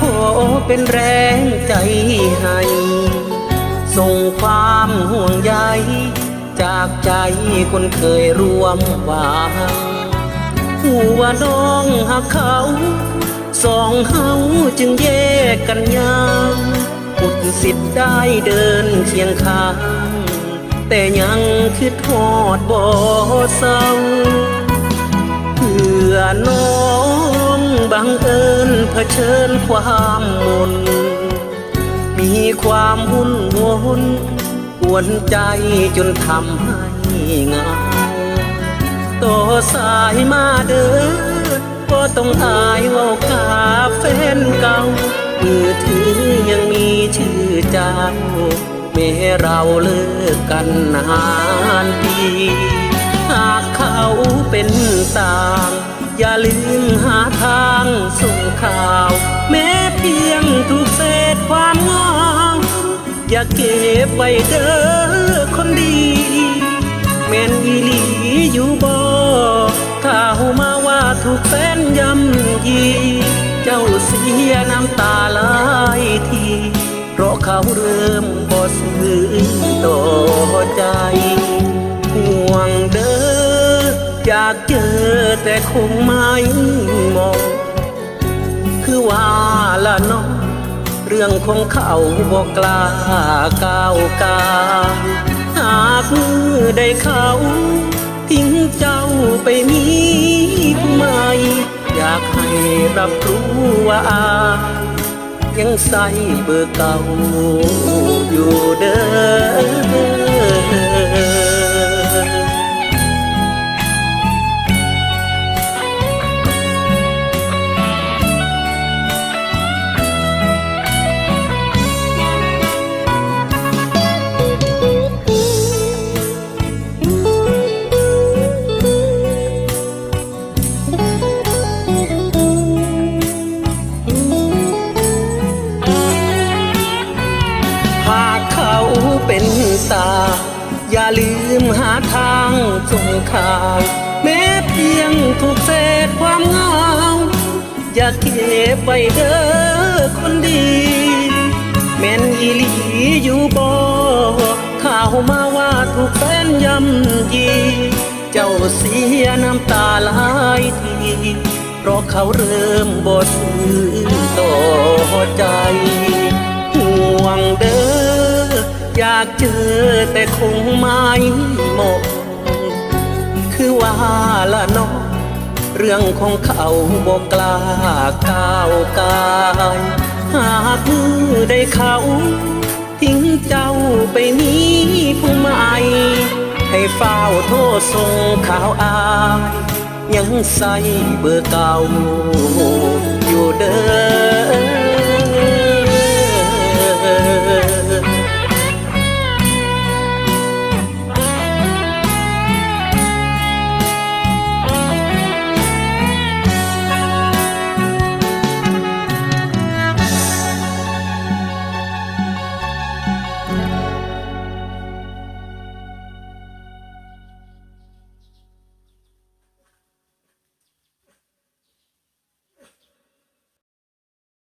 ขอเป็นแรงใจให้ ส่งความห่วงใยจากใจคนเคยร่วมวางหัวน้องหักเขา สองเฮาจึงแยกกันยางอุดสิทธิ์ได้เดินเคียงข้าง แต่ยังคิดทอดบ่เศร้า อน้องบังเอิญเผชิญความมน มีความวุ่นวนกวนใจจนทำให้งาต่อสายมาเด้อก็ต้องอายว่าขาแฟนเก่ามือถือยังมีชื่อเจ้าแม้เราเลิกกันนานปีหากเขาเป็นต่าง อย่าลืมหาทางส่งข่าว แม้เพียงถูกเศษความงามอย่าเก็บไว้เด้อคนดี แม่นอีหลีอยู่บ่ถ้าหูมาว่าถูกแฟนยำยี เจ้าเสียน้ำตาหลายที เพราะเขาเริ่มบ่ซื้อต่อใจ ห่วงเด้ออยาก เจอแต่คงไม่มอง คือว่าละน้องเรื่องของเขาบอกกล้าก้าวกาหากมือได้เขาทิ้งเจ้าไปมีผู้ใหม่อยากให้รับรู้ว่าอายังใส่เบอร์เก่า ตา อย่าลืมหาทางส่งข่าวแม้เพียงถูกเศษความเหงา อย่าเก็บไว้เด้อคนดี แม่นอีหลีอยู่บ่ข่าวมาว่าถูกแฟนย่ำยีเจ้าเสียน้ำตาหลายทีเพราะเขาเริ่มบ่ซื้อต่อใจ ห่วงเด้อ อยากเจอแต่คงไม่เหมาะคือว่าละน้องเรื่องของเขาบอกกล้าก้าวกายหากมือได้เขา ทิ้งเจ้าไปมีผู้ใหม่ให้เฝ้าโทษส่งข่าวอายยังใส่เบอร์เก่าอยู่เด้อ